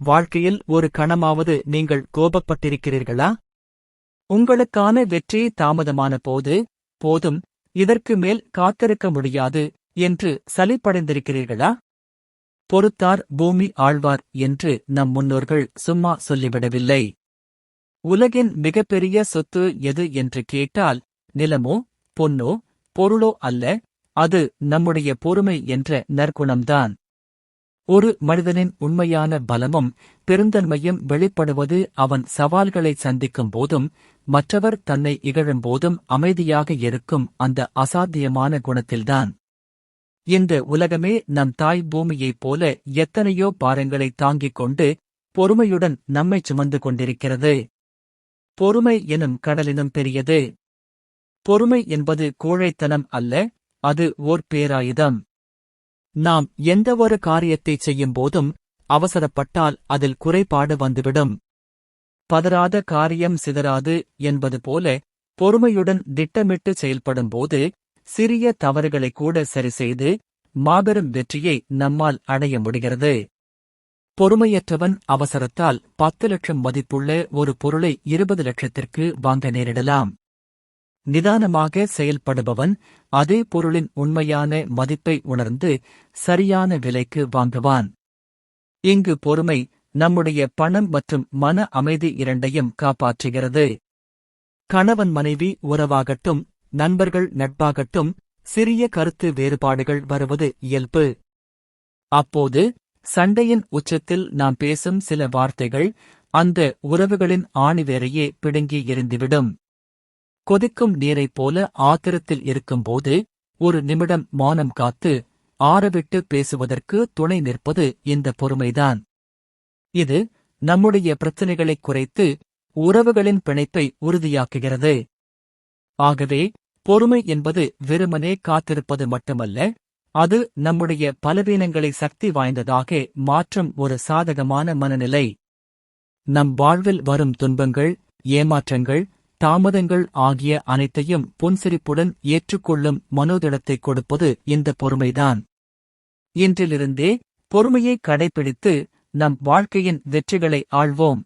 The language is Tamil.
வாழ்க்கையில் ஒரு கணமாவது நீங்கள் கோபப்பட்டிருக்கிறீர்களா? உங்களுக்கான வெற்றி தாமதமான போது போதும் இதற்கு மேல் காத்திருக்க முடியாது என்று சலிப்படைந்திருக்கிறீர்களா? பொறுத்தார் பூமி ஆழ்வார் என்று நம் முன்னோர்கள் சும்மா சொல்லிவிடவில்லை. உலகின் மிகப்பெரிய சொத்து எது என்று கேட்டால் நிலமோ பொன்னோ பொருளோ அல்ல அது நம்முடைய பொறுமை என்ற நற்குணம்தான். ஒரு மனிதனின் உண்மையான பலமும் பெருந்தன்மையும் வெளிப்படுவது அவன் சவால்களை சந்திக்கும் போதும் மற்றவர் தன்னை இகழும் போதும் அமைதியாக இருக்கும் அந்த அசாத்தியமான குணத்தில்தான். இந்த உலகமே நம் தாய் பூமியைப் போல எத்தனையோ பாரங்களை தாங்கிக் கொண்டு பொறுமையுடன் நம்மை சுமந்து கொண்டிருக்கிறது. பொறுமை எனும் கடலினும் பெரியது. பொறுமை என்பது கோழைத்தனம் அல்ல அது ஓர் பேராயுதம். நாம் எந்த ஒரு காரியத்தை செய்யும் போதும் அவசரப்பட்டால் அதில் குறைபாடு வந்துவிடும். பதறாத காரியம் சிதறாது என்பது போல பொறுமையுடன் திட்டமிட்டு செயல்படும்போது சிறிய தவறுகளை கூட சரிசெய்து மாபெரும் வெற்றியை நம்மால் அடைய முடிகிறது. பொறுமையற்றவன் அவசரத்தால் பத்து லட்சம் மதிப்புள்ள ஒரு பொருளை இருபது லட்சத்திற்கு வாங்க நேரிடலாம். நிதானமாக செயல்படுபவன் அதே பொருளின் உண்மையான மதிப்பை உணர்ந்து சரியான விலைக்கு வாங்குவான். இங்கு பொறுமை நம்முடைய பணம் மற்றும் மன அமைதி இரண்டையும் காப்பாற்றுகிறது. கணவன் மனைவி உறவாகட்டும் நண்பர்கள் நட்பாகட்டும் சிறிய கருத்து வேறுபாடுகள் வருவது இயல்பு. அப்போது சண்டையின் உச்சத்தில் நாம் பேசும் சில வார்த்தைகள் அந்த உறவுகளின் ஆணிவேரையே பிடுங்கி எரிந்துவிடும் கொதிக்கும் நீரைப் போல ஆத்திரத்தில் இருக்கும்போது ஒரு நிமிடம் மௌனம் காத்து ஆறவிட்டு பேசுவதற்கு துணை நிற்பது இந்த பொறுமைதான். இது நம்முடைய பிரச்சனைகளைக் குறைத்து உறவுகளின் பிணைப்பை உறுதியாக்குகிறது. ஆகவே பொறுமை என்பது வெறுமனே காத்திருப்பது மட்டுமல்ல அது நம்முடைய பலவீனங்களை சக்தி வாய்ந்ததாக மாற்றும் ஒரு சாதகமான மனநிலை. நம் வாழ்வில் வரும் துன்பங்கள் ஏமாற்றங்கள் தாமதங்கள் ஆகிய அனைத்தையும் புன்சிரிப்புடன் ஏற்றுக்கொள்ளும் மனோதிடத்தை கொடுப்பது இந்த பொறுமைதான். இன்றிலிருந்தே பொறுமையை கடைபிடித்து நம் வாழ்க்கையின் வெற்றிகளை ஆள்வோம்.